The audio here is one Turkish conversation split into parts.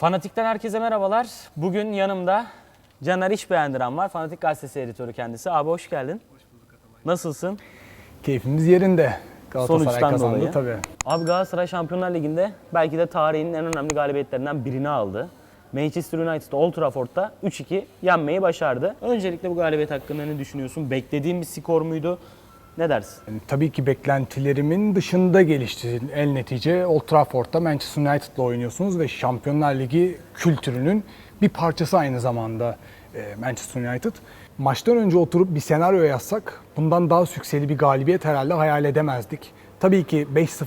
Fanatik'ten herkese merhabalar. Bugün yanımda Caner İş Beğendiren var. Fanatik Gazetesi editörü kendisi. Abi hoş geldin. Hoş bulduk Nasılsın? Keyfimiz yerinde. Galatasaray Sonuçtan kazandı dolayı. tabii. Abi Galatasaray Şampiyonlar Ligi'nde belki de tarihinin en önemli galibiyetlerinden birini aldı. Manchester United Old Trafford'da 3-2 yenmeyi başardı. Öncelikle bu galibiyet hakkında ne düşünüyorsun? Beklediğin bir skor muydu? Ne dersin? Yani tabii ki beklentilerimin dışında gelişti. El netice Old Trafford'da Manchester United'la oynuyorsunuz ve Şampiyonlar Ligi kültürünün bir parçası aynı zamanda e, Manchester United. Maçtan önce oturup bir senaryo yazsak bundan daha sükseli bir galibiyet herhalde hayal edemezdik. Tabii ki 5-0,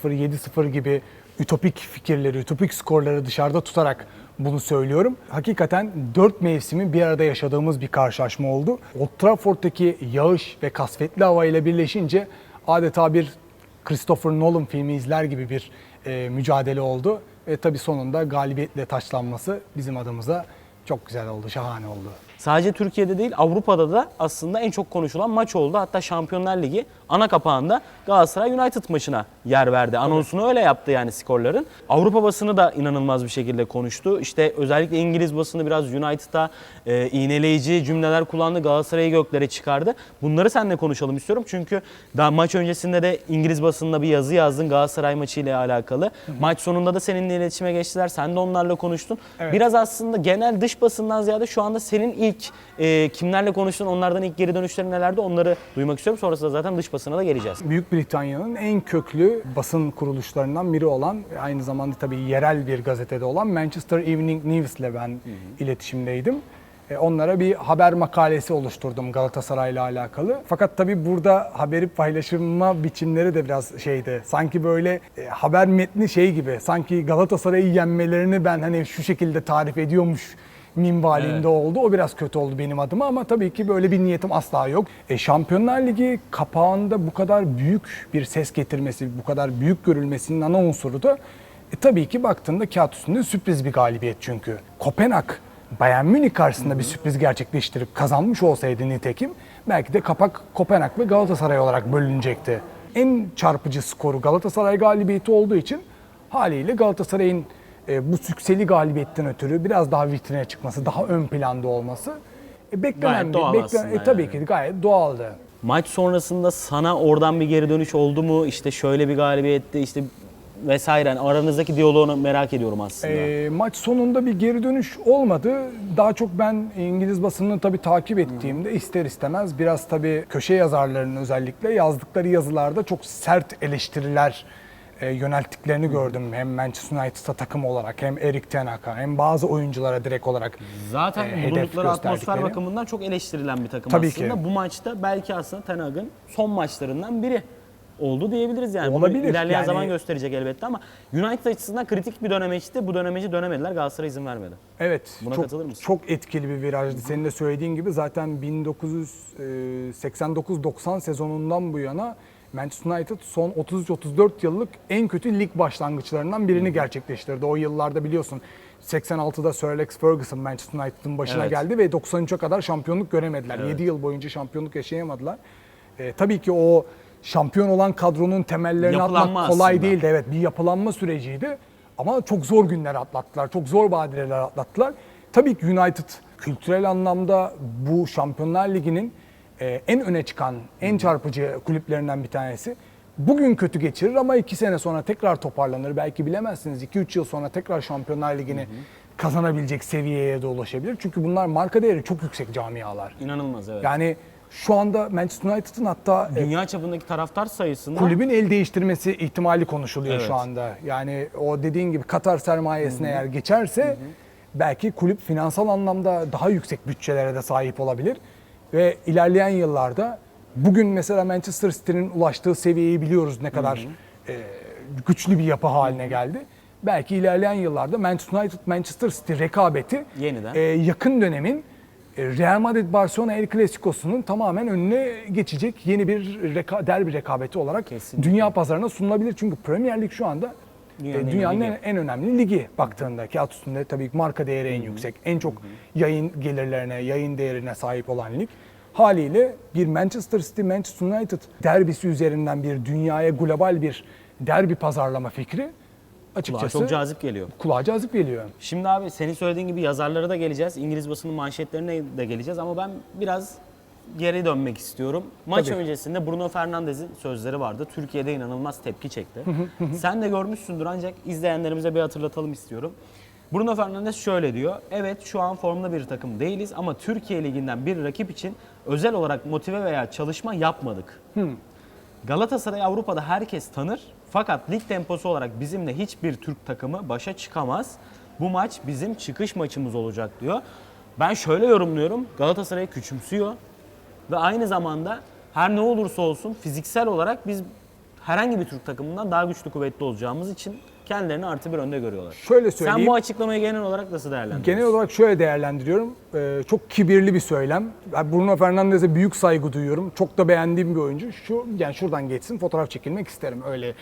7-0 gibi ütopik fikirleri, ütopik skorları dışarıda tutarak bunu söylüyorum. Hakikaten 4 mevsimi bir arada yaşadığımız bir karşılaşma oldu. Old Trafford'daki yağış ve kasvetli havayla birleşince adeta bir Christopher Nolan filmi izler gibi bir e, mücadele oldu. Ve tabii sonunda galibiyetle taçlanması bizim adımıza çok güzel oldu, şahane oldu. Sadece Türkiye'de değil Avrupa'da da aslında en çok konuşulan maç oldu. Hatta Şampiyonlar Ligi ana kapağında Galatasaray United maçına yer verdi. Anonsunu öyle yaptı yani skorların. Avrupa basını da inanılmaz bir şekilde konuştu. İşte özellikle İngiliz basını biraz United'a e, iğneleyici cümleler kullandı. Galatasaray'ı göklere çıkardı. Bunları seninle konuşalım istiyorum. Çünkü daha maç öncesinde de İngiliz basınında bir yazı yazdın Galatasaray maçıyla alakalı. Maç sonunda da seninle iletişime geçtiler. Sen de onlarla konuştun. Evet. Biraz aslında genel dış basından ziyade şu anda senin ilk e, kimlerle konuştun, onlardan ilk geri dönüşlerin nelerdi onları duymak istiyorum. Sonrasında zaten dış basına da geleceğiz. Büyük Britanya'nın en köklü basın kuruluşlarından biri olan, aynı zamanda tabii yerel bir gazetede olan Manchester Evening News ile ben iletişimdeydim. E, Onlara bir haber makalesi oluşturdum Galatasaray'la alakalı. Fakat tabii burada haberi paylaşılma biçimleri de biraz şeydi. Sanki böyle e, haber metni şey gibi. Sanki Galatasaray'ı yenmelerini ben hani şu şekilde tarif ediyormuş minvalinde oldu. O biraz kötü oldu benim adıma ama tabii ki böyle bir niyetim asla yok. E, Şampiyonlar Ligi kapağında bu kadar büyük bir ses getirmesi, bu kadar büyük görülmesinin ana unsuru da e, tabii ki baktığında kağıt üstünde sürpriz bir galibiyet çünkü. Kopenhag Bayern Münih karşısında bir sürpriz gerçekleştirip kazanmış olsaydı nitekim belki de kapak Kopenhag ve Galatasaray olarak bölünecekti. En çarpıcı skoru Galatasaray galibiyeti olduğu için haliyle Galatasaray'ın e, bu sükseli galibiyetten ötürü biraz daha vitrine çıkması, daha ön planda olması e, beklenen Gayet bir- beklen- aslında e, tabii yani. ki gayet doğaldı. Maç sonrasında sana oradan bir geri dönüş oldu mu? İşte şöyle bir galibiyetti işte vesaire. Yani aranızdaki diyaloğunu merak ediyorum aslında. E, maç sonunda bir geri dönüş olmadı. Daha çok ben İngiliz basınını tabii takip ettiğimde ister istemez biraz tabii köşe yazarlarının özellikle yazdıkları yazılarda çok sert eleştiriler e, yönelttiklerini gördüm. Hem Manchester United'a takım olarak hem Erik Ten Hag'a hem bazı oyunculara direkt olarak Zaten e, bulundukları atmosfer bakımından çok eleştirilen bir takım Tabii aslında. ki. Bu maçta belki aslında Ten Hag'ın son maçlarından biri oldu diyebiliriz yani. Bunu Olabilir. ilerleyen Yani- zaman gösterecek elbette ama United açısından kritik bir dönemeçti. Bu dönemeci dönemediler. Galatasaray izin vermedi. Evet. Buna çok, katılır mısın? Çok etkili bir virajdı. Senin de söylediğin gibi zaten 1989-90 sezonundan bu yana Manchester United son 33-34 yıllık en kötü lig başlangıçlarından birini gerçekleştirdi. O yıllarda biliyorsun 86'da Sir Alex Ferguson Manchester United'ın başına Evet. geldi ve 93'e kadar şampiyonluk göremediler. 7 yıl boyunca şampiyonluk yaşayamadılar. Ee, tabii ki o şampiyon olan kadronun temellerini Yapılanma atmak kolay aslında. değildi. Evet bir yapılanma süreciydi. Ama çok zor günler atlattılar. Çok zor badireler atlattılar. Tabii ki United kültürel anlamda bu Şampiyonlar Ligi'nin e, en öne çıkan, en çarpıcı kulüplerinden bir tanesi. Bugün kötü geçirir ama iki sene sonra tekrar toparlanır. Belki bilemezsiniz 2-3 yıl sonra tekrar Şampiyonlar Ligi'ni kazanabilecek seviyeye de ulaşabilir. Çünkü bunlar marka değeri çok yüksek camialar. İnanılmaz evet. Yani şu anda Manchester United'ın hatta e, Dünya çapındaki taraftar sayısında kulübün el değiştirmesi ihtimali konuşuluyor Evet. şu anda. Yani o dediğin gibi Katar sermayesine eğer geçerse belki kulüp finansal anlamda daha yüksek bütçelere de sahip olabilir. Ve ilerleyen yıllarda bugün mesela Manchester City'nin ulaştığı seviyeyi biliyoruz ne kadar e, güçlü bir yapı haline geldi. Belki ilerleyen yıllarda Manchester United Manchester City rekabeti Yeniden. e, yakın dönemin e, Real Madrid Barcelona El Clasico'sunun tamamen önüne geçecek yeni bir reka, derbi rekabeti olarak Kesinlikle. dünya pazarına sunulabilir. Çünkü Premier Lig şu anda Dünyanın e, en dünyanın en, en önemli ligi baktığında. Kağıt üstünde tabii ki marka değeri en yüksek, en çok yayın gelirlerine, yayın değerine sahip olan lig. Haliyle bir Manchester City, Manchester United derbisi üzerinden bir dünyaya global bir derbi pazarlama fikri açıkçası çok cazip geliyor. kulağa cazip geliyor. Şimdi abi senin söylediğin gibi yazarlara da geleceğiz. İngiliz basının manşetlerine de geleceğiz ama ben biraz geri dönmek istiyorum. Maç Tabii. öncesinde Bruno Fernandes'in sözleri vardı. Türkiye'de inanılmaz tepki çekti. Sen de görmüşsündür ancak izleyenlerimize bir hatırlatalım istiyorum. Bruno Fernandes şöyle diyor. Evet şu an formda bir takım değiliz ama Türkiye Ligi'nden bir rakip için özel olarak motive veya çalışma yapmadık. Galatasaray Avrupa'da herkes tanır fakat lig temposu olarak bizimle hiçbir Türk takımı başa çıkamaz. Bu maç bizim çıkış maçımız olacak diyor. Ben şöyle yorumluyorum. Galatasaray'ı küçümsüyor ve aynı zamanda her ne olursa olsun fiziksel olarak biz herhangi bir Türk takımından daha güçlü kuvvetli olacağımız için kendilerini artı bir önde görüyorlar. Şöyle Sen söyleyeyim. bu açıklamayı genel olarak nasıl değerlendiriyorsun? Genel olarak şöyle değerlendiriyorum. Ee, çok kibirli bir söylem. Bruno Fernandes'e büyük saygı duyuyorum. Çok da beğendiğim bir oyuncu. Şu yani şuradan geçsin fotoğraf çekilmek isterim. Öyle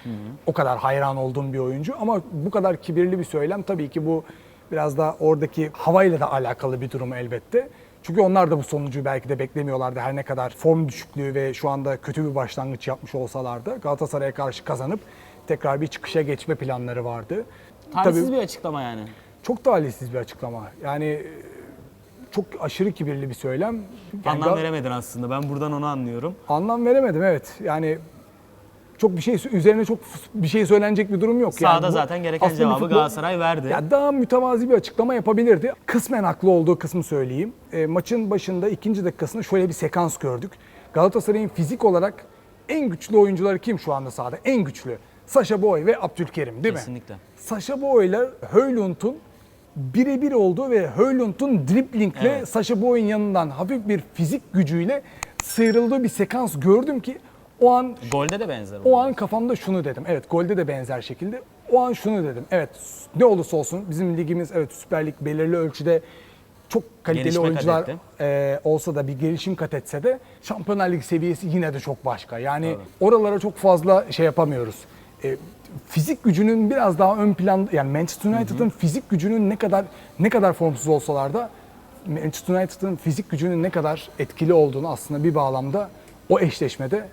o kadar hayran olduğum bir oyuncu ama bu kadar kibirli bir söylem tabii ki bu biraz da oradaki havayla da alakalı bir durum elbette. Çünkü onlar da bu sonucu belki de beklemiyorlardı. Her ne kadar form düşüklüğü ve şu anda kötü bir başlangıç yapmış olsalar da Galatasaray'a karşı kazanıp tekrar bir çıkışa geçme planları vardı. Talihsiz Tabii- bir açıklama yani. çok talihsiz bir açıklama. Yani e, çok aşırı kibirli bir söylem. Yani Anlam veremedin aslında. Ben buradan onu anlıyorum. Anlam veremedim evet. Yani çok bir şey üzerine çok bir şey söylenecek bir durum yok. Sahada yani bu zaten gereken cevabı futbol- Galatasaray verdi. Ya daha mütevazi bir açıklama yapabilirdi. Kısmen haklı olduğu kısmı söyleyeyim. E, maçın başında ikinci dakikasında şöyle bir sekans gördük. Galatasaray'ın fizik olarak en güçlü oyuncuları kim şu anda sahada? En güçlü. Sasha Boy ve Abdülkerim değil mi? Kesinlikle. Sasha Boy ile Höylund'un birebir olduğu ve Höylund'un driplingle Evet. Sasha Boy'un yanından hafif bir fizik gücüyle sıyrıldığı bir sekans gördüm ki o an Golde de benzer. o an kafamda şunu dedim. Evet golde de benzer şekilde. O an şunu dedim. Evet ne olursa olsun bizim ligimiz evet Süper Lig belirli ölçüde çok kaliteli Gelişme oyuncular e, olsa da bir gelişim kat etse de Şampiyonlar Ligi seviyesi yine de çok başka. Yani oralara çok fazla şey yapamıyoruz. E, fizik gücünün biraz daha ön plan yani Manchester United'ın fizik gücünün ne kadar ne kadar formsuz olsalar da Manchester United'ın fizik gücünün ne kadar etkili olduğunu aslında bir bağlamda o eşleşmede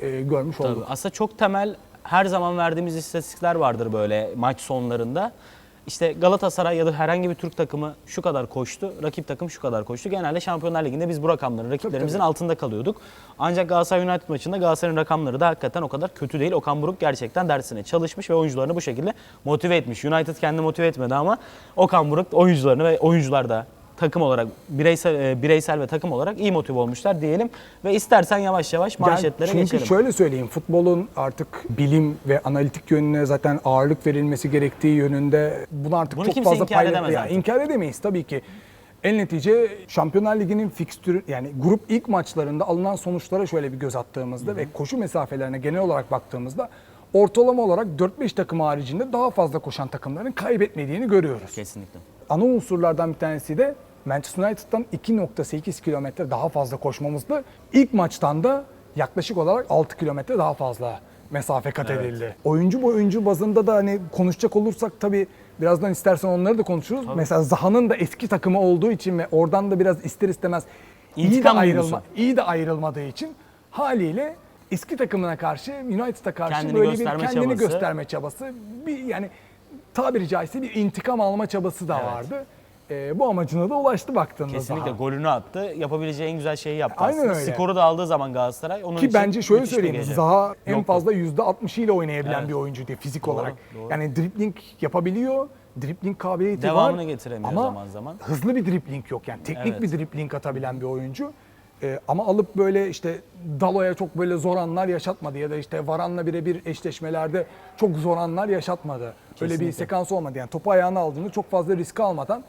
e, görmüş olduk. Tabii. Aslında çok temel her zaman verdiğimiz istatistikler vardır böyle maç sonlarında. İşte Galatasaray ya da herhangi bir Türk takımı şu kadar koştu, rakip takım şu kadar koştu. Genelde Şampiyonlar Ligi'nde biz bu rakamların rakiplerimizin tabii. altında kalıyorduk. Ancak Galatasaray United maçında Galatasaray'ın rakamları da hakikaten o kadar kötü değil. Okan Buruk gerçekten dersine çalışmış ve oyuncularını bu şekilde motive etmiş. United kendini motive etmedi ama Okan Buruk oyuncularını ve oyuncular da takım olarak bireysel e, bireysel ve takım olarak iyi motive olmuşlar diyelim ve istersen yavaş yavaş Yani manşetlere çünkü geçelim. şöyle söyleyeyim, futbolun artık bilim ve analitik yönüne zaten ağırlık verilmesi gerektiği yönünde bunu artık Bunu çok fazla inkar edemez Ya artık. İnkar edemeyiz tabii ki. En netice Şampiyonlar Ligi'nin fikstürü yani grup ilk maçlarında alınan sonuçlara şöyle bir göz attığımızda ve koşu mesafelerine genel olarak baktığımızda ortalama olarak 4-5 takım haricinde daha fazla koşan takımların kaybetmediğini görüyoruz Kesinlikle. ana unsurlardan bir tanesi de Manchester United'dan 2.8 kilometre daha fazla koşmamızdı. İlk maçtan da yaklaşık olarak 6 kilometre daha fazla mesafe kat edildi. Oyuncu bu oyuncu bazında da hani konuşacak olursak tabii birazdan istersen onları da konuşuruz. Mesela Zaha'nın da eski takımı olduğu için ve oradan da biraz ister istemez iyi de ayrılma, iyi de ayrılmadığı için haliyle eski takımına karşı United'a karşı Kendini böyle bir kendini çabası. gösterme çabası bir yani tabiri caizse bir intikam alma çabası da Evet. vardı. Ee, bu amacına da ulaştı baktığında Kesinlikle Zaha. golünü attı. Yapabileceği en güzel şeyi yaptı Aynen aslında. öyle. Skoru da aldığı zaman Galatasaray onun Ki için bence şöyle müthiş bir söyleyeyim. gece. Zaha en fazla %60 ile oynayabilen Evet. bir oyuncu diye fizik Doğru, olarak. doğru. Yani dribbling yapabiliyor. Dribbling kabiliyeti Devamını var. getiremiyor ama zaman zaman. hızlı bir dribbling yok. Yani teknik Evet. bir dribbling atabilen bir oyuncu. Ee, ama alıp böyle işte Dalo'ya çok böyle zor anlar yaşatmadı ya da işte Varan'la birebir eşleşmelerde çok zor anlar yaşatmadı. Öyle bir Kesinlikle. sekans olmadı. Yani topu ayağına aldığında çok fazla risk almadan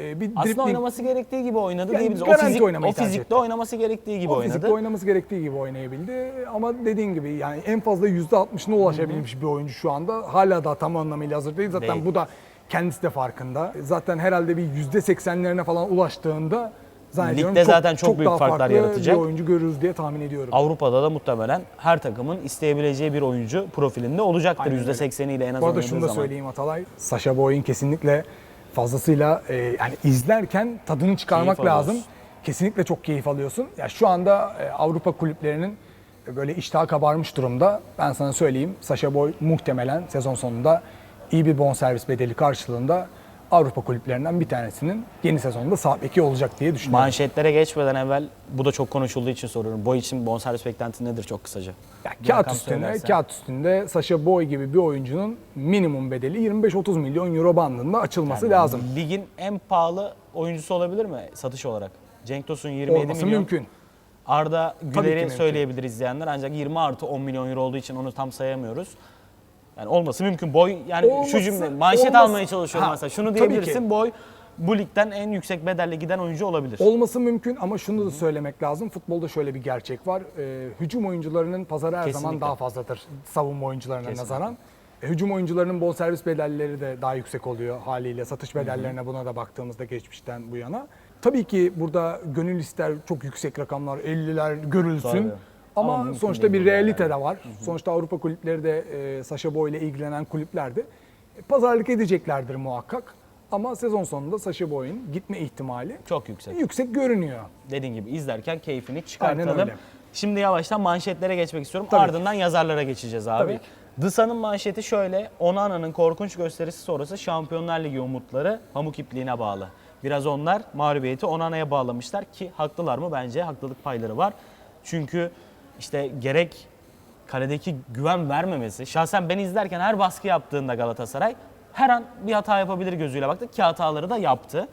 e, bir Aslında dribbling oynaması gerektiği gibi oynadı Yani diyebiliriz. O, fizik, o fizikte oynaması gerektiği gibi o oynadı. fizikte oynaması gerektiği gibi oynayabildi. Ama dediğin gibi yani en fazla %60'ına ulaşabilmiş bir oyuncu şu anda. Hala da tam anlamıyla hazır değil. Zaten Değil. bu da kendisi de farkında. Zaten herhalde bir %80'lerine falan ulaştığında zannediyorum Ligde zaten çok büyük daha farklar farklı yaratacak. bir oyuncu görürüz diye tahmin ediyorum. Avrupa'da da muhtemelen her takımın isteyebileceği bir oyuncu profilinde olacaktır Aynen öyle. %80'iyle en az Bu arada oynadığı şunu da zaman. söyleyeyim Atalay. Sasha Boy'un kesinlikle fazlasıyla e, yani izlerken tadını çıkarmak Keyif lazım. alıyorsun. Kesinlikle çok keyif alıyorsun. Ya şu anda e, Avrupa kulüplerinin böyle iştahı kabarmış durumda. Ben sana söyleyeyim. Sasha Boy muhtemelen sezon sonunda iyi bir bonservis bedeli karşılığında Avrupa kulüplerinden bir tanesinin yeni sezonda sağ beki olacak diye düşünüyorum. Manşetlere geçmeden evvel bu da çok konuşulduğu için soruyorum. Boy için bonservis beklenti nedir çok kısaca? Ya kağıt üstünde, söylersen. kağıt üstünde Sasha Boy gibi bir oyuncunun minimum bedeli 25-30 milyon euro bandında açılması lazım. Ligin en pahalı oyuncusu olabilir mi satış olarak? Cenk Tosun 27 Olması milyon. mümkün. Arda Güler'i mümkün. söyleyebilir izleyenler ancak 20 artı 10 milyon euro olduğu için onu tam sayamıyoruz. Yani olması mümkün. Boy yani şu Olması- cümle manşet olması- almaya çalışıyorum Ha, mesela. Şunu diyebilirsin. Boy bu ligden en yüksek bedelle giden oyuncu olabilir. Olması mümkün ama şunu da söylemek lazım. Futbolda şöyle bir gerçek var. Ee, hücum oyuncularının pazarı her zaman Kesinlikle. daha fazladır savunma oyuncularına Kesinlikle. nazaran. E, hücum oyuncularının bonservis bedelleri de daha yüksek oluyor haliyle. Satış bedellerine buna da baktığımızda geçmişten bu yana. Tabii ki burada gönül ister çok yüksek rakamlar 50'ler görülsün. Tabii. Ama Ama, sonuçta bir realite yani. de var. Sonuçta Avrupa kulüpleri de e, Sasha Boy ile ilgilenen kulüpler de e, pazarlık edeceklerdir muhakkak. Ama sezon sonunda Sasha Boy'un gitme ihtimali Çok yüksek. yüksek görünüyor. Dediğin gibi izlerken keyfini çıkartalım. öyle. Şimdi yavaştan manşetlere geçmek istiyorum. Tabii Ardından yazarlara geçeceğiz abi. Tabii ki. Dısa'nın manşeti şöyle. Onana'nın korkunç gösterisi sonrası Şampiyonlar Ligi umutları pamuk ipliğine bağlı. Biraz onlar mağlubiyeti Onana'ya bağlamışlar ki haklılar mı? Bence haklılık payları var. Çünkü işte gerek kaledeki güven vermemesi. Şahsen ben izlerken her baskı yaptığında Galatasaray her an bir hata yapabilir gözüyle baktık ki hataları da yaptı.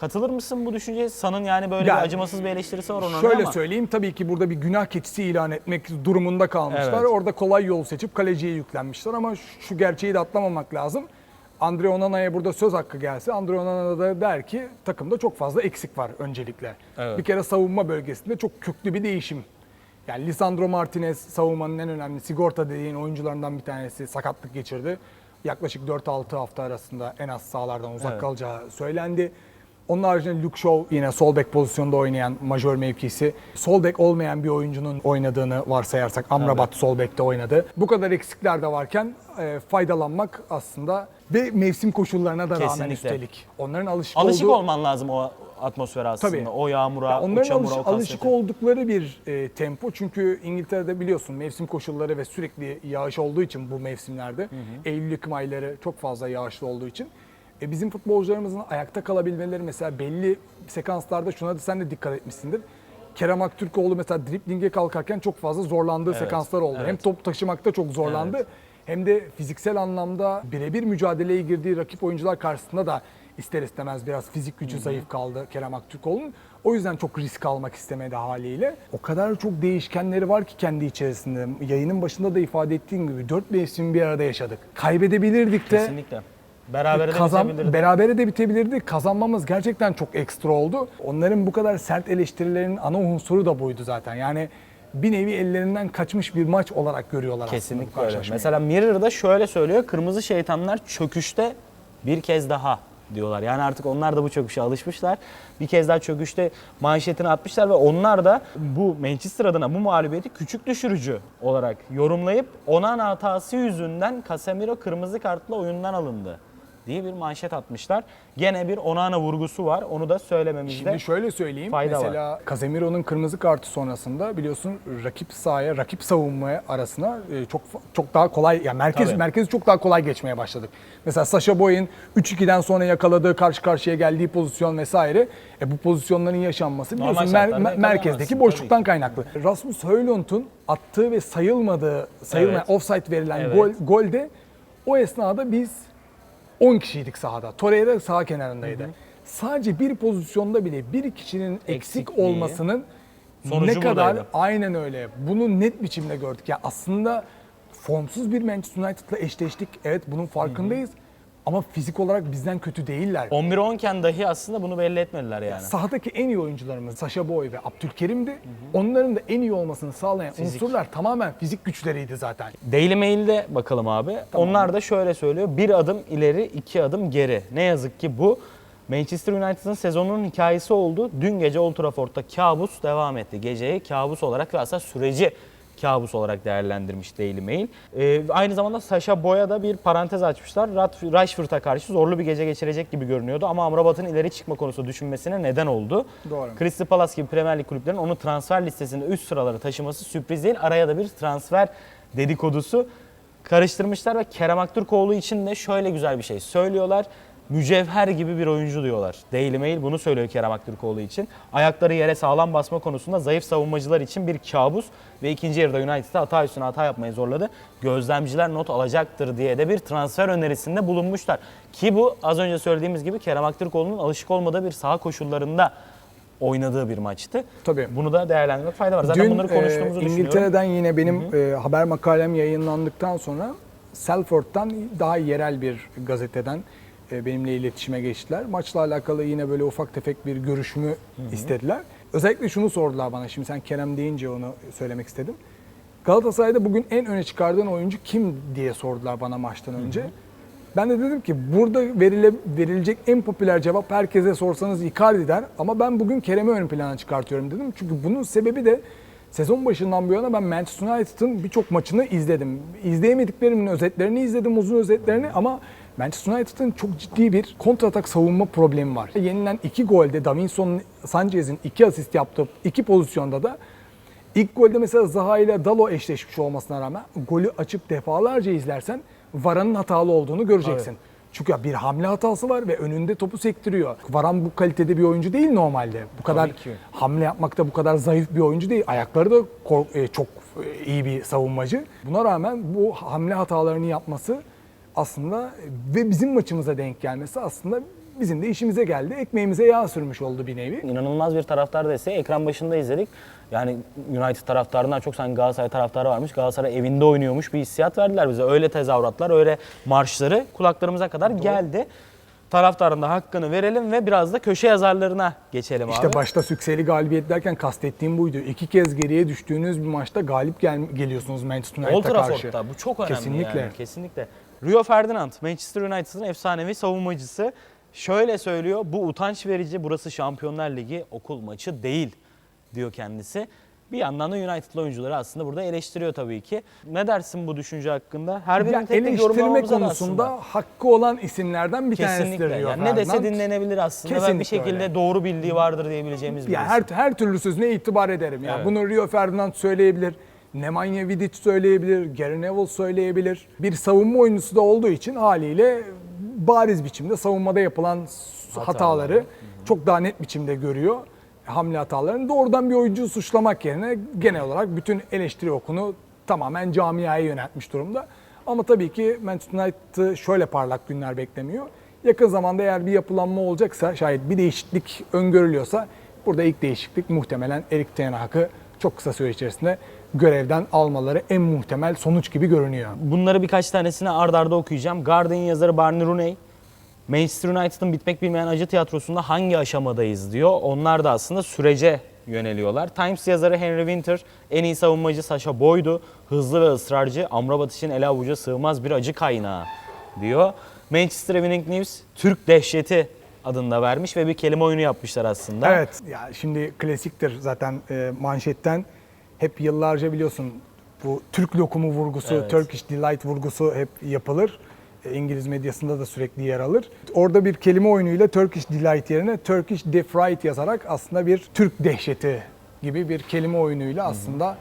Katılır mısın bu düşünceye? San'ın yani böyle Yani bir acımasız bir eleştirisi var Onana'ya Şöyle ama. söyleyeyim tabii ki burada bir günah keçisi ilan etmek durumunda kalmışlar. Evet. Orada kolay yol seçip kaleciye yüklenmişler ama şu- şu gerçeği de atlamamak lazım. Andre Onana'ya burada söz hakkı gelse Andre Onana da der ki takımda çok fazla eksik var öncelikle. Evet. Bir kere savunma bölgesinde çok köklü bir değişim. Yani Lisandro Martinez savunmanın en önemli sigorta dediğin oyuncularından bir tanesi sakatlık geçirdi. Yaklaşık 4-6 hafta arasında en az sahalardan uzak Evet. kalacağı söylendi. Onun haricinde Luke Shaw yine sol bek pozisyonda oynayan majör mevkisi. Sol bek olmayan bir oyuncunun oynadığını varsayarsak Amrabat sol bekte oynadı. Bu kadar eksikler de varken e, faydalanmak aslında ve mevsim koşullarına da rağmen Kesinlikle. üstelik. Onların alışık, Alışık olduğu... olman lazım o atmosfere aslında. Tabii. O yağmura, Ya o onların çamura, alış- o alışık oldukları bir e, tempo. Çünkü İngiltere'de biliyorsun mevsim koşulları ve sürekli yağış olduğu için bu mevsimlerde Eylül-Ekim ayları çok fazla yağışlı olduğu için e, bizim futbolcularımızın ayakta kalabilmeleri mesela belli sekanslarda şuna da sen de dikkat etmişsindir. Kerem Aktürkoğlu mesela driplinge kalkarken çok fazla zorlandığı sekanslar oldu. evet. Hem top taşımakta çok zorlandı Evet. hem de fiziksel anlamda birebir mücadeleye girdiği rakip oyuncular karşısında da ister istemez biraz fizik gücü zayıf kaldı Kerem Aktürkoğlu'nun. O yüzden çok risk almak istemedi haliyle. O kadar çok değişkenleri var ki kendi içerisinde. Yayının başında da ifade ettiğim gibi dört mevsim bir arada yaşadık. Kaybedebilirdik de. Kesinlikle. Berabere de Kazan, bitebilirdi. berabere de bitebilirdi. Kazanmamız gerçekten çok ekstra oldu. Onların bu kadar sert eleştirilerinin ana unsuru da buydu zaten. Yani bir nevi ellerinden kaçmış bir maç olarak görüyorlar aslında bu Kesinlikle öyle. Mesela Mirror'da şöyle söylüyor. Kırmızı şeytanlar çöküşte bir kez daha diyorlar. Yani artık onlar da bu çöküşe alışmışlar. Bir kez daha çöküşte manşetini atmışlar ve onlar da bu Manchester adına bu mağlubiyeti küçük düşürücü olarak yorumlayıp Onana hatası yüzünden Casemiro kırmızı kartla oyundan alındı diye bir manşet atmışlar. Gene bir Onana vurgusu var. Onu da söylememizde Şimdi şöyle söyleyeyim. fayda var. mesela Casemiro'nun kırmızı kartı sonrasında biliyorsun rakip sahaya, rakip savunmaya arasına e, çok çok daha kolay yani merkez Tabii. merkezi çok daha kolay geçmeye başladık. Mesela Sasha Boy'un 3-2'den sonra yakaladığı karşı karşıya geldiği pozisyon vesaire e, bu pozisyonların yaşanması Normal biliyorsun mer- merkezdeki boşluktan kaynaklı. Rasmus Højlund'un attığı ve sayılmadığı, sayılmayan Evet. offside verilen Evet. gol golde o esnada biz 10 kişiydik sahada. Torreira sağ kenarındaydı. Sadece bir pozisyonda bile bir kişinin eksik Eksikliği. olmasının Sonucu ne kadar buradaydı. aynen öyle. Bunu net biçimde gördük. Ya aslında formsuz bir Manchester United'la eşleştik. Evet bunun farkındayız. Ama fizik olarak bizden kötü değiller. 11-10 iken dahi aslında bunu belli etmediler yani. Sahadaki en iyi oyuncularımız Sasha Boy ve Abdülkerim'di. Onların da en iyi olmasını sağlayan unsurlar tamamen fizik güçleriydi zaten. Daily Mail'de bakalım abi. Onlar da şöyle söylüyor. Bir adım ileri, iki adım geri. Ne yazık ki bu Manchester United'ın sezonunun hikayesi oldu. Dün gece Old Trafford'da kabus devam etti. Geceyi kabus olarak ve aslında süreci kabus olarak değerlendirmiş Daily Mail. Ee, aynı zamanda Sasha Boy'a da bir parantez açmışlar. Rashford'a karşı zorlu bir gece geçirecek gibi görünüyordu ama Amrabat'ın ileri çıkma konusu düşünmesine neden oldu. Doğru. Crystal Palace gibi Premier Lig kulüplerinin onu transfer listesinde üst sıralara taşıması sürpriz değil. Araya da bir transfer dedikodusu karıştırmışlar ve Kerem Aktürkoğlu için de şöyle güzel bir şey söylüyorlar. Mücevher gibi bir oyuncu diyorlar. Daily Mail bunu söylüyor Kerem Aktürkoğlu için. Ayakları yere sağlam basma konusunda zayıf savunmacılar için bir kabus ve ikinci yarıda United'ı hata üstüne hata yapmayı zorladı. Gözlemciler not alacaktır diye de bir transfer önerisinde bulunmuşlar. Ki bu az önce söylediğimiz gibi Kerem Aktürkoğlu'nun alışık olmadığı bir saha koşullarında oynadığı bir maçtı. Tabii. Bunu da değerlendirmek fayda var. Zaten Dün bunları konuştuğumuzu e, düşünüyorum. İngiltere'den yine benim e, haber makalem yayınlandıktan sonra Salford'dan daha yerel bir gazeteden e, benimle iletişime geçtiler. Maçla alakalı yine böyle ufak tefek bir görüşümü istediler. Özellikle şunu sordular bana. Şimdi sen Kerem deyince onu söylemek istedim. Galatasaray'da bugün en öne çıkardığın oyuncu kim diye sordular bana maçtan önce. Ben de dedim ki burada verile, verilecek en popüler cevap herkese sorsanız Icardi der ama ben bugün Kerem'i ön plana çıkartıyorum dedim. Çünkü bunun sebebi de sezon başından bu yana ben Manchester United'ın birçok maçını izledim. İzleyemediklerimin özetlerini izledim, uzun özetlerini ama Manchester United'ın çok ciddi bir kontratak savunma problemi var. Yenilen iki golde Davinson Sanchez'in iki asist yaptığı iki pozisyonda da İlk golde mesela Zaha ile Dalo eşleşmiş olmasına rağmen golü açıp defalarca izlersen Varan'ın hatalı olduğunu göreceksin. Çünkü bir hamle hatası var ve önünde topu sektiriyor. Varan bu kalitede bir oyuncu değil normalde. Bu kadar hamle yapmakta bu kadar zayıf bir oyuncu değil. Ayakları da e, çok e, iyi bir savunmacı. Buna rağmen bu hamle hatalarını yapması aslında ve bizim maçımıza denk gelmesi aslında bizim de işimize geldi. Ekmeğimize yağ sürmüş oldu bir nevi. İnanılmaz bir taraftar desteği. Ekran başında izledik. Yani United taraftarından çok sanki Galatasaray taraftarı varmış. Galatasaray evinde oynuyormuş bir hissiyat verdiler bize. Öyle tezahüratlar, öyle marşları kulaklarımıza kadar geldi. Taraftarın da hakkını verelim ve biraz da köşe yazarlarına geçelim İşte abi. başta sükseli galibiyet derken kastettiğim buydu. İki kez geriye düştüğünüz bir maçta galip gel- geliyorsunuz Manchester Old United'a karşı. Trafford'da bu çok önemli Kesinlikle. yani. Kesinlikle. Rio Ferdinand, Manchester United'ın efsanevi savunmacısı. Şöyle söylüyor, bu utanç verici, burası Şampiyonlar Ligi okul maçı değil diyor kendisi. Bir yandan da United'lı oyuncuları aslında burada eleştiriyor tabii ki. Ne dersin bu düşünce hakkında? Her birinin tek tek eleştirme yorumlamamıza da konusunda aslında. hakkı olan isimlerden bir tanesidir Kesinlikle. Rio Yani ne dese dinlenebilir aslında ve bir Kesinlikle şekilde öyle. doğru bildiği vardır diyebileceğimiz bir Ya her her türlü sözüne itibar ederim. Ya Evet. bunu Rio Ferdinand söyleyebilir. Nemanja Vidic söyleyebilir, Gary Neville söyleyebilir. Bir savunma oyuncusu da olduğu için haliyle bariz biçimde savunmada yapılan hataları çok daha net biçimde görüyor. Hamle hatalarını doğrudan bir oyuncuyu suçlamak yerine genel olarak bütün eleştiri okunu tamamen camiaya yöneltmiş durumda. Ama tabii ki Manchester United'ı şöyle parlak günler beklemiyor. Yakın zamanda eğer bir yapılanma olacaksa, şayet bir değişiklik öngörülüyorsa burada ilk değişiklik muhtemelen Erik Ten Hag'ı çok kısa süre içerisinde görevden almaları en muhtemel sonuç gibi görünüyor. Bunları birkaç tanesini ard arda okuyacağım. Guardian yazarı Barney Rooney, Manchester United'ın bitmek bilmeyen acı tiyatrosunda hangi aşamadayız diyor. Onlar da aslında sürece yöneliyorlar. Times yazarı Henry Winter, en iyi savunmacı Sasha Boyd'u, hızlı ve ısrarcı, Amrabat için ele avuca sığmaz bir acı kaynağı diyor. Manchester Evening News, Türk dehşeti adında vermiş ve bir kelime oyunu yapmışlar aslında. Evet, ya şimdi klasiktir zaten e, manşetten hep yıllarca biliyorsun bu Türk lokumu vurgusu, Evet. Turkish Delight vurgusu hep yapılır. E, İngiliz medyasında da sürekli yer alır. Orada bir kelime oyunuyla Turkish Delight yerine Turkish Defright yazarak aslında bir Türk dehşeti gibi bir kelime oyunuyla aslında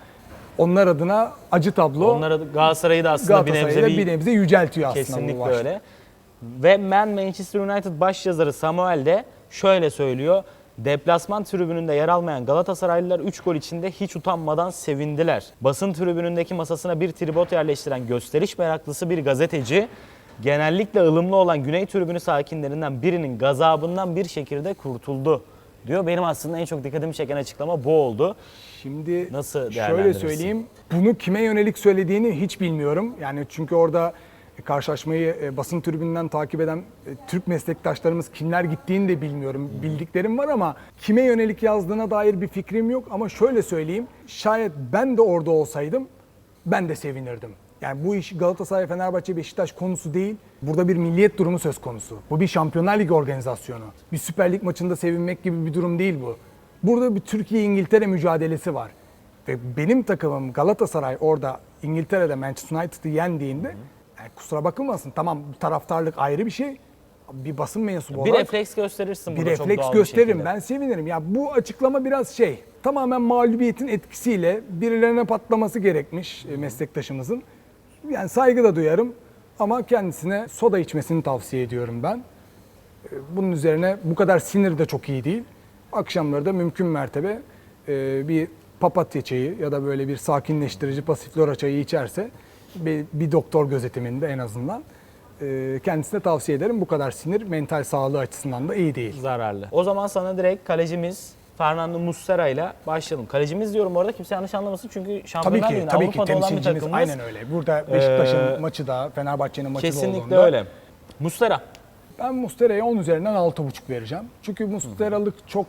onlar adına acı tablo Onlara Galatasaray'ı da aslında bir nebze da bir nebze yüceltiyor aslında bu Kesinlikle maçta. öyle. Ve Man Manchester United başyazarı Samuel de şöyle söylüyor. Deplasman tribününde yer almayan Galatasaraylılar 3 gol içinde hiç utanmadan sevindiler. Basın tribünündeki masasına bir tribot yerleştiren gösteriş meraklısı bir gazeteci genellikle ılımlı olan Güney tribünü sakinlerinden birinin gazabından bir şekilde kurtuldu diyor. Benim aslında en çok dikkatimi çeken açıklama bu oldu. Şimdi Nasıl şöyle söyleyeyim. Bunu kime yönelik söylediğini hiç bilmiyorum. Yani çünkü orada karşılaşmayı e, basın tribünden takip eden e, Türk meslektaşlarımız kimler gittiğini de bilmiyorum. Bildiklerim var ama kime yönelik yazdığına dair bir fikrim yok. Ama şöyle söyleyeyim. Şayet ben de orada olsaydım ben de sevinirdim. Yani bu iş Galatasaray, Fenerbahçe, Beşiktaş konusu değil. Burada bir milliyet durumu söz konusu. Bu bir Şampiyonlar Ligi organizasyonu. Bir Süper Lig maçında sevinmek gibi bir durum değil bu. Burada bir Türkiye-İngiltere mücadelesi var. Ve benim takımım Galatasaray orada İngiltere'de Manchester United'ı yendiğinde yani kusura bakılmasın tamam taraftarlık ayrı bir şey. Bir basın mensubu Bir olarak refleks gösterirsin bir çok refleks doğal bir gösteririm. şekilde. Ben sevinirim. Ya bu açıklama biraz şey. Tamamen mağlubiyetin etkisiyle birilerine patlaması gerekmiş e, meslektaşımızın. Yani saygı da duyarım ama kendisine soda içmesini tavsiye ediyorum ben. Ee, Bunun üzerine bu kadar sinir de çok iyi değil. Akşamları da mümkün mertebe e, bir papatya çayı ya da böyle bir sakinleştirici pasiflora çayı içerse bir, bir doktor gözetiminde en azından e, kendisine tavsiye ederim. Bu kadar sinir mental sağlığı açısından da iyi değil. Zararlı. O zaman sana direkt kalecimiz Fernando Muslera ile başlayalım. Kalecimiz diyorum orada kimse yanlış anlamasın çünkü Tabii Şampiyonlar ki, Ligi'nde tabii ki Avrupa'da olan bir takımımız. aynen öyle. Burada Beşiktaş'ın Ee, maçı da Fenerbahçe'nin maçı da Kesinlikle öyle. Muslera. Ben Mustera'ya 10 üzerinden 6,5 vereceğim. Çünkü Mustera'lık çok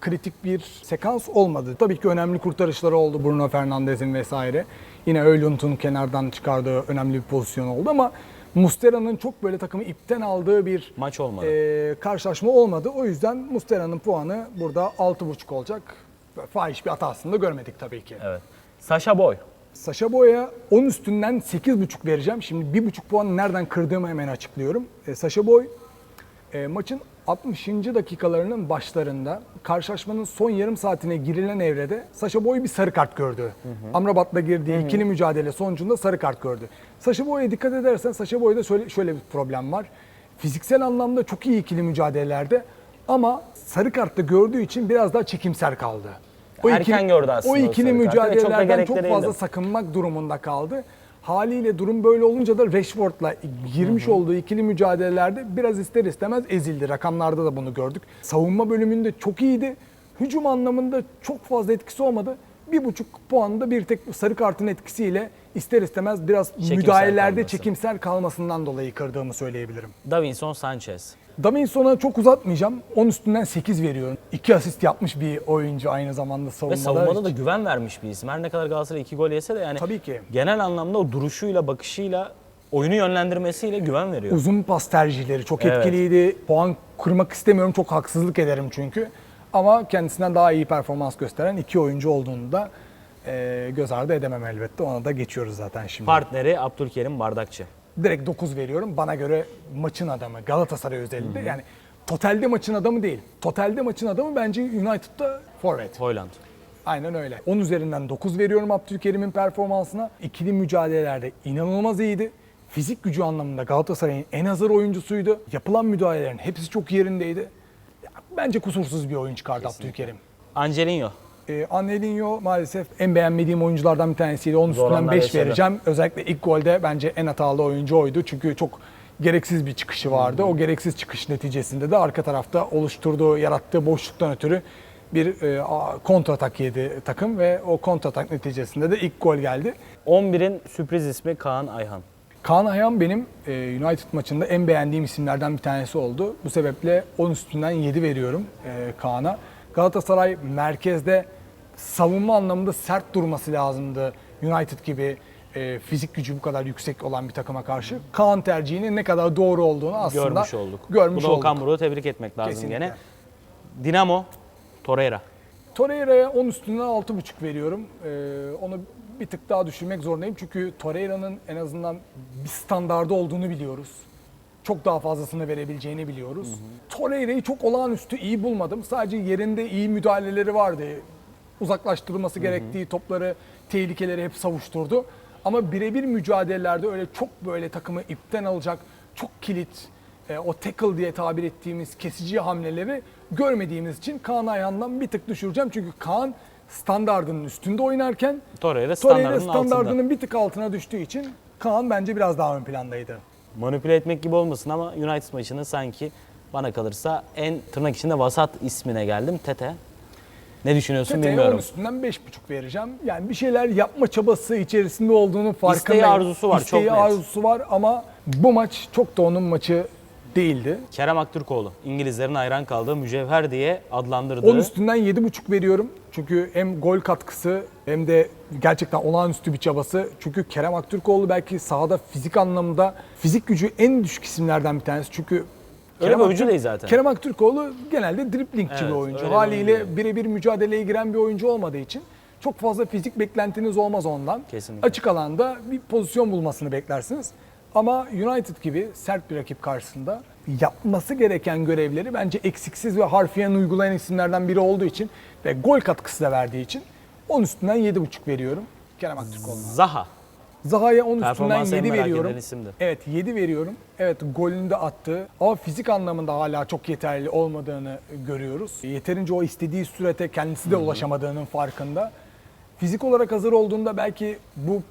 kritik bir sekans olmadı. Tabii ki önemli kurtarışları oldu Bruno Fernandes'in vesaire. Yine Öylund'un kenardan çıkardığı önemli bir pozisyon oldu ama Mustera'nın çok böyle takımı ipten aldığı bir Maç olmadı. e, karşılaşma olmadı. O yüzden Mustera'nın puanı burada 6,5 olacak. Fahiş bir hatasını da görmedik tabii ki. Evet. Sasha Boy. Saşa Boy'a 10 üstünden 8,5 vereceğim. Şimdi 1,5 puan nereden kırdığımı hemen açıklıyorum. E, Saşa Boy e, maçın 60. dakikalarının başlarında karşılaşmanın son yarım saatine girilen evrede Saşa Boy bir sarı kart gördü. Amrabat'la girdiği ikili mücadele sonucunda sarı kart gördü. Saşa Boy'a dikkat edersen Saşa Boy'da şöyle, şöyle bir problem var. Fiziksel anlamda çok iyi ikili mücadelelerde ama sarı kartla gördüğü için biraz daha çekimser kaldı. Erken gördü aslında O o ikili çok da mücadelelerden çok, gerekli fazla değildi. sakınmak durumunda kaldı. Haliyle durum böyle olunca da Rashford'la girmiş olduğu ikili mücadelelerde biraz ister istemez ezildi. Rakamlarda da bunu gördük. Savunma bölümünde çok iyiydi. Hücum anlamında çok fazla etkisi olmadı. Bir buçuk puanda bir tek sarı kartın etkisiyle ister istemez biraz Çekimsel müdahalelerde kalması. çekimsel kalmasından dolayı kırdığımı söyleyebilirim. Davinson Sanchez. Davinson'a çok uzatmayacağım. 10 üstünden 8 veriyorum. 2 asist yapmış bir oyuncu aynı zamanda Ve savunmada. savunmada da güven vermiş bir isim. Her ne kadar Galatasaray iki gol yese de yani Tabii ki. genel anlamda o duruşuyla, bakışıyla, oyunu yönlendirmesiyle güven veriyor. Uzun pas tercihleri çok Evet. etkiliydi. Puan kırmak istemiyorum. Çok haksızlık ederim çünkü. Ama kendisinden daha iyi performans gösteren iki oyuncu olduğunu da e, göz ardı edemem elbette. Ona da geçiyoruz zaten şimdi. Partneri Abdülkerim Bardakçı. Direkt 9 veriyorum. Bana göre maçın adamı Galatasaray özelinde. Yani totalde maçın adamı değil. Totalde maçın adamı bence United'da forvet. Hoyland. Aynen öyle. 10 üzerinden 9 veriyorum Abdülkerim'in performansına. İkili mücadelelerde inanılmaz iyiydi. Fizik gücü anlamında Galatasaray'ın en hazır oyuncusuydu. Yapılan müdahalelerin hepsi çok yerindeydi. Bence kusursuz bir oyun çıkardı Abdülkerim. Angelinho. Ee, Angelinho maalesef en beğenmediğim oyunculardan bir tanesiydi. Onun üstünden anlar 5 yaşadı. vereceğim. Özellikle ilk golde bence en hatalı oyuncu oydu. Çünkü çok gereksiz bir çıkışı vardı. O gereksiz çıkış neticesinde de arka tarafta oluşturduğu, yarattığı boşluktan ötürü bir e, kontratak yedi takım ve o kontratak neticesinde de ilk gol geldi. 11'in sürpriz ismi Kaan Ayhan. Kaan Ayhan benim e, United maçında en beğendiğim isimlerden bir tanesi oldu. Bu sebeple 10 üstünden 7 veriyorum e, Kaan'a. Galatasaray merkezde savunma anlamında sert durması lazımdı. United gibi e, fizik gücü bu kadar yüksek olan bir takıma karşı. Kaan tercihinin ne kadar doğru olduğunu aslında Görmüş olduk. Görmüş Bu da olduk. Okan Buruk'u tebrik etmek lazım Kesinlikle. gene. Dinamo. Torreira. Torreira'ya 10 üstünden 6,5 veriyorum. Ee, onu bir tık daha düşürmek zorundayım. Çünkü Torreira'nın en azından bir standardı olduğunu biliyoruz. Çok daha fazlasını verebileceğini biliyoruz. Torreira'yı çok olağanüstü iyi bulmadım. Sadece yerinde iyi müdahaleleri vardı. Uzaklaştırılması gerektiği topları, tehlikeleri hep savuşturdu. Ama birebir mücadelelerde öyle çok böyle takımı ipten alacak, çok kilit, e, o tackle diye tabir ettiğimiz kesici hamleleri görmediğimiz için Kaan Ayhan'dan bir tık düşüreceğim. Çünkü Kaan standardının üstünde oynarken Torreira Torreira standartının altında. standardının bir tık altına düştüğü için Kaan bence biraz daha ön plandaydı. Manipüle etmek gibi olmasın ama United maçını sanki bana kalırsa en tırnak içinde vasat ismine geldim. Tete. Ne düşünüyorsun Tete'ye 10 bilmiyorum. üstünden 5,5 vereceğim. Yani bir şeyler yapma çabası içerisinde olduğunu farkındayım. İsteği, arzusu var, İsteği, çok net. arzusu var ama bu maç çok da onun maçı değildi. Kerem Aktürkoğlu. İngilizlerin hayran kaldığı mücevher diye adlandırdığı. 10 üstünden 7,5 veriyorum. Çünkü hem gol katkısı hem de gerçekten olağanüstü bir çabası. Çünkü Kerem Aktürkoğlu belki sahada fizik anlamda fizik gücü en düşük isimlerden bir tanesi. Çünkü Kerem oyuncu değil zaten. Kerem Aktürkoğlu genelde driplingçi Evet, bir oyuncu. Haliyle birebir mücadeleye giren bir oyuncu olmadığı için çok fazla fizik beklentiniz olmaz ondan. Kesinlikle. Açık alanda bir pozisyon bulmasını beklersiniz. Ama United gibi sert bir rakip karşısında yapması gereken görevleri bence eksiksiz ve harfiyen uygulayan isimlerden biri olduğu için ve gol katkısı da verdiği için 10 üstünden 7,5 veriyorum Kerem Aktürkoğlu'na. Zaha. Zaha'ya 10 üstünden Performansı en 7 merak veriyorum. edilen isimdi. Evet 7 veriyorum. Evet golünü de attı. Ama fizik anlamında hala çok yeterli olmadığını görüyoruz. Yeterince o istediği sürete kendisi de ulaşamadığının farkında. Fizik olarak hazır olduğunda belki bu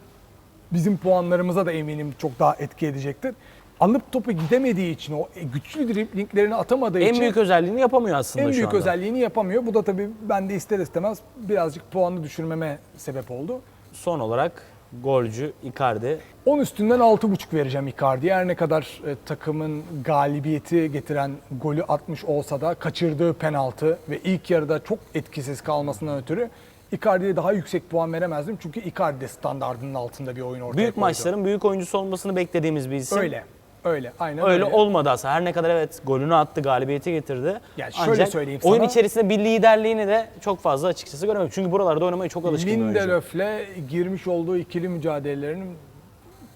bizim puanlarımıza da eminim çok daha etki edecektir. Alıp topu gidemediği için o güçlü driblinglerini atamadığı En için büyük özelliğini yapamıyor aslında en şu büyük anda. özelliğini yapamıyor. Bu da tabii ben de ister istemez birazcık puanı düşürmeme sebep oldu. Son olarak golcü Icardi 10 üstünden 6,5 vereceğim Icardi'ye. Her ne kadar e, takımın galibiyeti getiren golü atmış olsa da kaçırdığı penaltı ve ilk yarıda çok etkisiz kalmasından ötürü Icardi'ye daha yüksek puan veremezdim. Çünkü Icardi de standardının altında bir oyun ortaya büyük koydu. maçların büyük oyuncusu olmasını beklediğimiz bir isim. Öyle. Öyle. Aynen Öyle öyle. olmadı aslında. Her ne kadar evet golünü attı, galibiyeti getirdi. Yani şöyle Ancak söyleyeyim oyun sana. içerisinde bir liderliğini de çok fazla açıkçası göremedim. Çünkü buralarda oynamaya çok alışkın bir oyuncu. Lindelöf'le girmiş olduğu ikili mücadelelerinin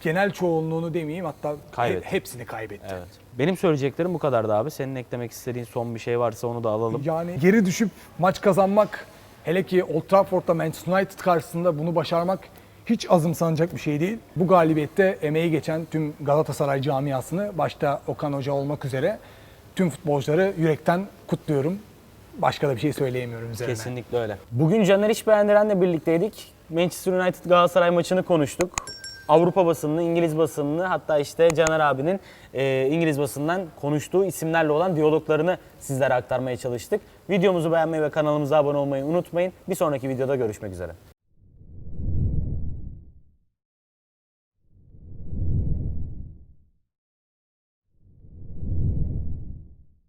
genel çoğunluğunu demeyeyim hatta he- Kaybetti. hepsini kaybetti. Evet. Benim söyleyeceklerim bu kadardı abi. Senin eklemek istediğin son bir şey varsa onu da alalım. Yani geri düşüp maç kazanmak hele ki Old Trafford'da Manchester United karşısında bunu başarmak hiç azımsanacak bir şey değil. Bu galibiyette emeği geçen tüm Galatasaray camiasını başta Okan Hoca olmak üzere tüm futbolcuları yürekten kutluyorum. Başka da bir şey söyleyemiyorum üzerine. Kesinlikle öyle. Bugün Caner İşbeğendiren'le birlikteydik. Manchester United Galatasaray maçını konuştuk. Avrupa basınını, İngiliz basınını hatta işte Caner abinin e, İngiliz basından konuştuğu isimlerle olan diyaloglarını sizlere aktarmaya çalıştık. Videomuzu beğenmeyi ve kanalımıza abone olmayı unutmayın. Bir sonraki videoda görüşmek üzere.